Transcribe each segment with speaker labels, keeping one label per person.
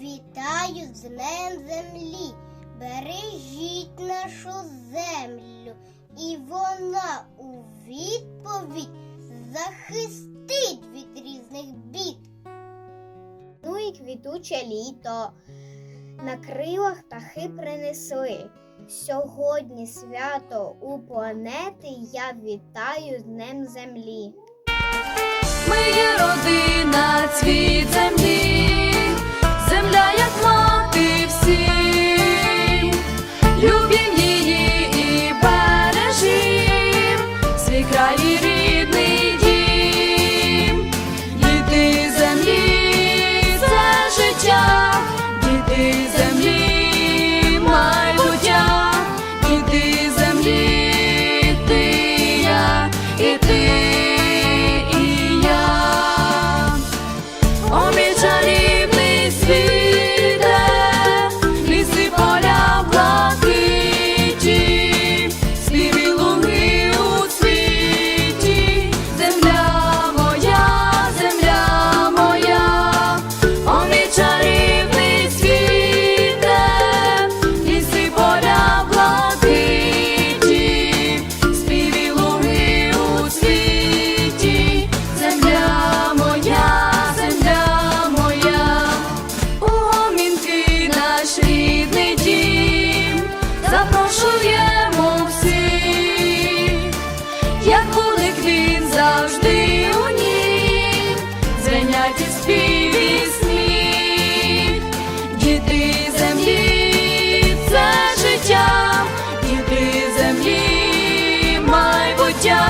Speaker 1: Вітаю з Днем землі, бережіть нашу землю, і вона у відповідь захистить від різних бід. Ну і квітуче літо. На крилах птахи принесли. Сьогодні свято у планети я вітаю з Днем землі.
Speaker 2: Ми є родина, цвіт землі, земля, як мати всім, любім її і бережім, свій край запрошуємо всіх, як коли він завжди у ній, звенять і співі сміх, діти землі, це життя, діти землі, майбуття,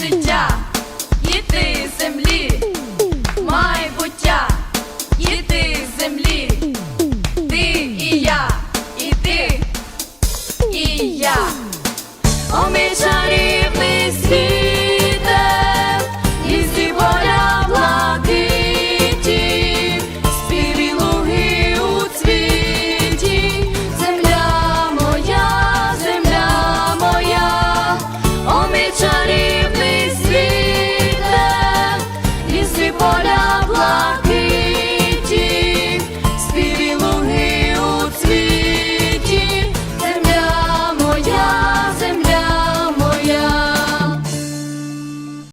Speaker 2: життя, діти землі,